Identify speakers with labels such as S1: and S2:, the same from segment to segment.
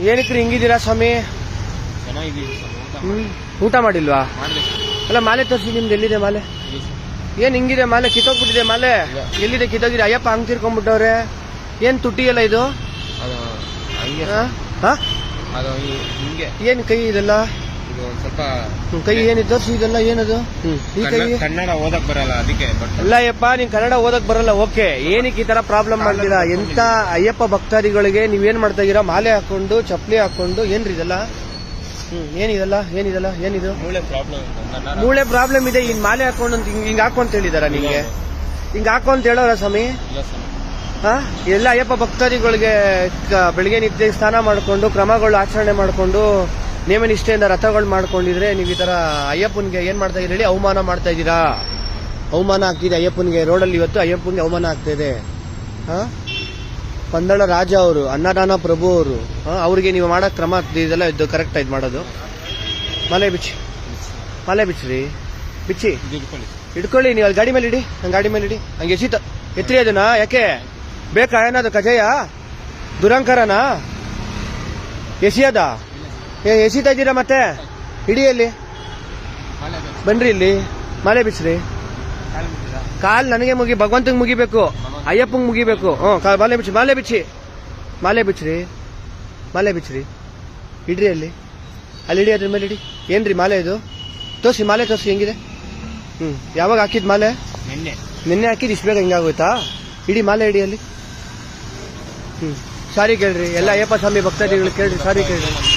S1: ಏನಕ್ಕೆ ಹಿಂಗಿದ್ದೀರಾ ಸ್ವಾಮಿ?
S2: ಊಟ
S1: ಹ್ಮ್. ಊಟ ಮಾಡಿಲ್ವಾ? ಅಲ್ಲ ಮಾಲೆ ತೋರಿಸಿ ನಿಮ್ದು ಎಲ್ಲಿದೆ ಮಾಲೆ? ಏನ್ ಹಿಂಗಿದೆ ಮಾಲೆ? ಕಿತ್ತೋಗ್ಬಿಟ್ಟಿದೆ ಮಾಲೆ? ಎಲ್ಲಿದೆ ಕಿತ್ತೋಗಿದೆ ಅಯ್ಯಪ್ಪ ಹಂಗ್ ತಿರ್ಕೊಂಡ್ಬಿಟ್ಟವ್ರೆ. ಏನ್ ತುಟಿ ಎಲ್ಲ ಇದು?
S2: ಹಾ?
S1: ಏನ್ ಕೈ ಇದೆಲ್ಲ?
S2: ಇದು ಒಂದ್ ಸ್ವಲ್ಪ
S1: ಕೈ ಏನಿದ್ದು ಇದೆಲ್ಲ ಏನದು? ಈ ಕೈ
S2: ಕನ್ನಡ- ಕನ್ನಡ ಓದಕ್ ಬರಲ್ಲ ಅದಕ್ಕೆ ಬಟ್
S1: ಅಲ್ಲ ಅಯ್ಯಪ್ಪ ನೀನ್ ಕನ್ನಡ ಓದಕ್ ಬರಲ್ಲ ಓಕೆ. ಏನಕ್ಕೆ ಈ ತರ ಪ್ರಾಬ್ಲಮ್ ಮಾಡ್ತೀರಾ? ಎಂತ ಅಯ್ಯಪ್ಪ ಭಕ್ತಾದಿಗಳಿಗೆ ನೀವೇನ್ ಮಾಡ್ತಾ ಇದೀರಾ? ಮಾಲೆ ಹಾಕೊಂಡು ಚಪ್ಪಲಿ ಹಾಕೊಂಡು ಏನ್ರಿ ಇದೆಲ್ಲ? ಹ್ಮ್ ಏನಿದೆಲ್ಲ ಏನಿದೆಲ್ಲ ಏನಿದು?
S2: ಮೂಳೆ ಪ್ರಾಬ್ಲಮ್
S1: ಮೂಳೆ ಪ್ರಾಬ್ಲಮ್ ಇದೆ ಇನ್ ಮಾಲೆ ಹಾಕೊಂಡು ಅಂತ ಹಿಂಗ್ ಹಿಂಗ್ ಹಾಕು ಅಂತ ಹೇಳಿದಾರ ನಿಂಗೆ ಹಿಂಗ್ ಹಾಕು ಅಂತ ಹೇಳೋರ ಸ್ವಾಮಿ? ಹ? ಎಲ್ಲ ಅಯ್ಯಪ್ಪ ಭಕ್ತಾದಿಗಳಿಗೆ ಕ- ಬೆಳಿಗ್ಗೆ ನಿತ್ಯ ಸ್ನಾನ ಮಾಡ್ಕೊಂಡು ಕ್ರಮಗಳು ಆಚರಣೆ ಮಾಡ್ಕೊಂಡು ನೇಮ ನಿಷ್ಠೆಯಿಂದ ರಥಗಳು ಮಾಡ್ಕೊಂಡಿದ್ರೆ ನೀವು ಈ ತರ ಅಯ್ಯಪ್ಪನ್ಗೆ ಏನ್ ಮಾಡ್ತಾ ಇದ್ದೀರಿ ಹೇಳಿ ಅವಮಾನ ಮಾಡ್ತಾ ಇದ್ದೀರಾ? ಅವಮಾನ ಆಗ್ತಿದೆ ಅಯ್ಯಪ್ಪನ್ಗೆ. ರೋಡಲ್ಲಿ ಇವತ್ತು ಅಯ್ಯಪ್ಪನ್ಗೆ ಅವಮಾನ ಆಗ್ತಾ ಇದೆ. ಹಾ? ಪಂದಳ ರಾಜ ಅವರು, ಅನ್ನದಾನ ಪ್ರಭು ಅವರು ಅವ್ರಿಗೆ ನೀವು ಮಾಡೋ ಕ್ರಮ ಇದೆಲ್ಲ ಇದು ಕರೆಕ್ಟ್ ಇದು ಮಾಡೋದು. ಮಲೆ ಬಿಚ್ಚಿ. ಮಲೆ ಬಿಚ್ಚ್ರಿ. ಬಿಚ್ಚಿ.
S2: ಇಟ್ಕೊಳ್ಳಿ
S1: ನೀವು ಅಲ್ಲಿ ಗಾಡಿ ಮೇಲೆ ಇಡಿ. ನಂಗೆ ಗಾಡಿ ಮೇಲೆ ಇಡಿ. ಹಂಗೆ ಎಸಿತ ಎತ್ರಿ ಅದನ್ನ. ಯಾಕೆ? ಬೇಕಾ? ಏನಾದ್ರು ಕಜಯ? ದುರಂಕರನಾ? ಎಸಿಯದ? ಏ ಎಸಿತಾ ಇದ್ದೀರಾ ಮತ್ತೆ?
S2: ಬೇಕು.
S1: ಬನ್ರಿ ಇಲ್ಲಿ. ಮಾಲೆ ಬಿಸ್ರಿ
S2: ಕಾಲು
S1: ಕಾಲ್ ನನಗೆ ಮುಗಿ ಭಗವಂತಂಗ್ ಮುಗಿಬೇಕು. ಅಯ್ಯಪ್ಪಂಗ್ ಮುಗಿಬೇಕು. ಹ್ಞೂ ಕಾ- ಮಾಲೆ ಬಿಚ್ಚಿ ಮಾಲೆ ಬಿಚ್ಚಿ. ಮಾಲೆ ಬಿಚ್ಚ್ರಿ. ಮಾಲೆ ಬಿಚ್ಚ್ರಿ. ಇಡ್ರಿ ಅಲ್ಲಿ. ಅಲ್ಲಿ ಇಡಿ ಅದ್ರ ಮೇಲೆ ಇಡಿ. ಏನ್ರಿ ಮಾಲೆ ಇದು? ತೋರಿಸಿ ಮಾಲೆ ತೋರಿಸಿ ಹೆಂಗಿದೆ? ಹ್ಮ್ ಯಾವಾಗ ಹಾಕಿದ್ ಮಾಲೆ?
S2: ನಿನ್ನೆ.
S1: ನಿನ್ನೆ ಹಾಕಿದ್ ಇಷ್ಟು ಬೇಗ ಹಿಂಗಾಗೋಯ್ತಾ ಇಡಿ ಮಾಲೆ ಇಡಿ ಅಲ್ಲಿ. ಹ್ಮ್ ಸಾರಿ ಕೇಳ್ರಿ. ಎಲ್ಲ ಅಯ್ಯಪ್ಪ ಸ್ವಾಮಿ ಭಕ್ತಾದಿಗಳು ಕೇಳ್ರಿ ಸಾರಿ ಕೇಳ್ರಿ.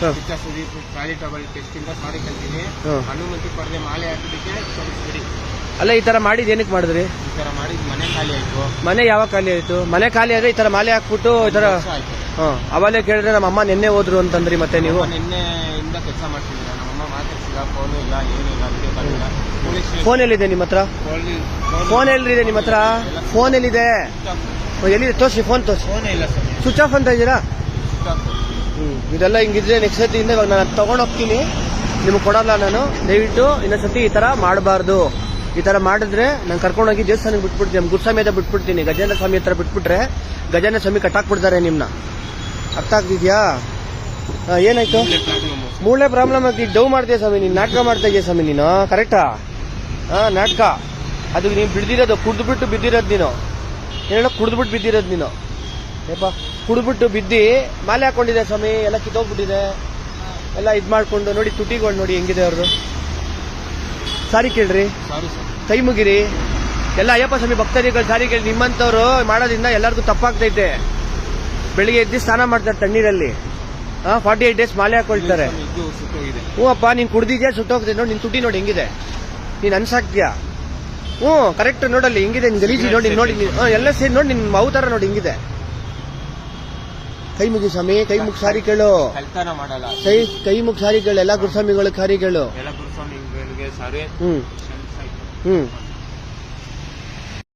S2: ಸುದೀಪ್ ಸಾರಿ ಮಾಲೆ ಹಾಕಿದ್ದಕ್ಕೆ ಕ್ಷಮಿಸ್ಬಿಡಿ
S1: ಅಲ್ಲ ಈ ತರ ಮಾಡಿದ ಏನಕ್ಕೆ ಮಾಡಿದ್ರಿ?
S2: ಈ ತರ ಮಾಡಿದ್ ಮನೆ ಖಾಲಿ ಆಯ್ತು.
S1: ಮನೆ ಯಾವಾಗ ಖಾಲಿ ಆಯ್ತು? ಮನೆ ಖಾಲಿ ಆದ್ರೆ ಈ ತರ ಮಾಲೆ ಹಾಕ್ಬಿಟ್ಟು ಈ ತರ ಅವಾಗಲೇ ಕೇಳಿದ್ರೆ ನಮ್ಮ ಅಮ್ಮ ನಿನ್ನೆ ಹೋದ್ರು ಅಂತಂದ್ರಿ ಮತ್ತೆ ನೀವು?
S2: ಕೆಲಸ ಮಾಡ್ತಿದ್ದೀರಾ. ನಮ್ಮಮ್ಮ ಮಾತಾಡ್ಸಿಲ್ಲ ಫೋನು ಇಲ್ಲ ಏನು ಇಲ್ಲ ವಿಡಿಯೋ ಕಾಲ್ ಇಲ್ಲ. ಪೊಲೀಸ್
S1: ಫೋನ್ ಎಲ್ಲಿದೆ ನಿಮ್ಮ ಹತ್ರ? ಫೋನ್ ಎಲ್ಲಿದೆ ನಿಮ್ಮ ಹತ್ರ? ಫೋನ್ ಎಲ್ಲಿದೆ? ಎಲ್ಲಿದೆ? ತೋರಿಸಿ ಫೋನ್ ತೋರಿಸಿ.
S2: ಫೋನೇ ಇಲ್ಲ ಸರ್.
S1: ಸ್ವಿಚ್ ಆಫ್ ಅಂತ ಇದ್ದೀರಾ?
S2: ಸ್ವಿಚ್ ಆಫ್
S1: ಹ್ಮ್ ಇದೆಲ್ಲ ಹಿಂಗಿದ್ರೆ ನೆಕ್ಸ್ಟ್ ಇವಾಗ ನಾನು ತಗೊಂಡೋಗ್ತೀನಿ ನಿಮ್ಗೆ ಕೊಡಲ್ಲ ನಾನು. ದಯವಿಟ್ಟು ಇನ್ನೊಂದ್ಸತಿ ಈ ತರ ಮಾಡಬಾರ್ದು. ಈ ತರ ಮಾಡಿದ್ರೆ ನಾನು ಕರ್ಕೊಂಡೋಗಿ ದೇವಸ್ಥಾನಕ್ಕೆ ಬಿಟ್ಬಿಡ್ತೀನಿ. ನಮ್ಮ ಗುರುಸ್ವಾಮಿ ಹತ್ರ ಬಿಟ್ಬಿಡ್ತೀನಿ. ಗಜೇಂದ್ರ ಸ್ವಾಮಿ ಹತ್ರ ಬಿಟ್ಬಿಟ್ರೆ ಗಜೇಂದ್ರ ಸ್ವಾಮಿ ಕಟ್ಟಾಕ್ಬಿಡ್ತಾರೆ ನಿಮ್ನ. ಅರ್ಥ ಆಗ್ತಿದ್ಯಾ? ಏನಾಯ್ತು? ಮೂಳೆ ಪ್ರಾಬ್ಲಮ್ ಆಗ್ತಿದ್ದು ಡವ್ ಮಾಡ್ತೀಯ ಸ್ವಾಮಿ ನೀನು? ನಾಟಕ ಮಾಡ್ತಾ ಇದೆಯಾ ಸ್ವಾಮಿ ನೀನು? ಕರೆಕ್ಟಾ? ಹಾ ನಾಟಕ. ಅದು ನೀನು ಬಿಡ್ದಿರೋದು ಕುಡ್ದು ಬಿಟ್ಟು ಬಿದ್ದಿರೋದು ನೀನು. ಏನೋ ಕುಡ್ದು ಬಿಟ್ಟು ಬಿದ್ದಿರೋದು ನೀನು. ಏಪ ಕುಡ್ಬಿಟ್ಟು ಬಿದ್ದಿ ಮಾಲೆ ಹಾಕೊಂಡಿದೆ ಸ್ವಾಮಿ ಎಲ್ಲ ಕಿತ್ತೋಗ್ಬಿಟ್ಟಿದೆ. ಎಲ್ಲ ಇದ್ ಮಾಡ್ಕೊಂಡು ನೋಡಿ ತುಟಿಗಳು ನೋಡಿ ಹೆಂಗಿದೆ ಅವ್ರದ್ದು ಸಾರಿ ಕೇಳ್ರಿ. ಕೈ ಮುಗಿರಿ. ಎಲ್ಲ ಅಯ್ಯಪ್ಪ ಸ್ವಾಮಿ ಭಕ್ತರಿಗಳು ಸಾರಿ ಕೇಳಿ ನಿಮ್ಮಂತವ್ರು ಮಾಡೋದ್ರಿಂದ ಎಲ್ಲರಿಗೂ ತಪ್ಪಾಗ್ತೈತೆ. ಬೆಳಿಗ್ಗೆ ಎದ್ದು ಸ್ನಾನ ಮಾಡ್ತಾರೆ ತಣ್ಣೀರಲ್ಲಿ. ಹಾಂ ಫಾರ್ಟಿ ಏಟ್ ಡೇಸ್ ಮಾಲೆ ಹಾಕೊಳ್ತಾರೆ. ಹ್ಞೂ ಅಪ್ಪ ನೀನ್ ಕುಡ್ದಿದ್ಯಾ ಸುಟ್ಟೋಗ್ತೈತೆ ನೋಡಿ ನಿನ್ ತುಟಿ ನೋಡಿ ಹೆಂಗಿದೆ. ನೀನ್ ಅನ್ಸಾಕ್ತಿಯಾ? ಹ್ಞೂ ಕರೆಕ್ಟ್ ನೋಡಲ್ಲಿ ಹೆಂಗಿದೆ ನಿನ್ ಗಲೀಜಿ ನೋಡಿ ನೋಡಿ ಎಲ್ಲ ಸೇರಿ ನೋಡಿ ನಿನ್ ಮೌ ತರ ನೋಡಿ ಹೆಂಗಿದೆ. ಕೈ ಮುಗಿ ಸ್ವಾಮಿ ಕೈ ಮುಗಿ ಸಾರಿ ಕೇಳು
S2: ಕಲ್ತನ ಮಾಡಲ್ಲ.
S1: ಕೈ ಕೈ ಮುಗಿ ಸಾರಿ ಕೇಳು ಎಲ್ಲ ಗುರುಸ್ವಾಮಿಗಳು ಸಾರಿ ಕೇಳು
S2: ಎಲ್ಲ ಗುರುಸ್ವಾಮಿಗಳಿಗೆ ಸಾರಿ.
S1: ಹ್ಮ್. ಹ್ಮ್.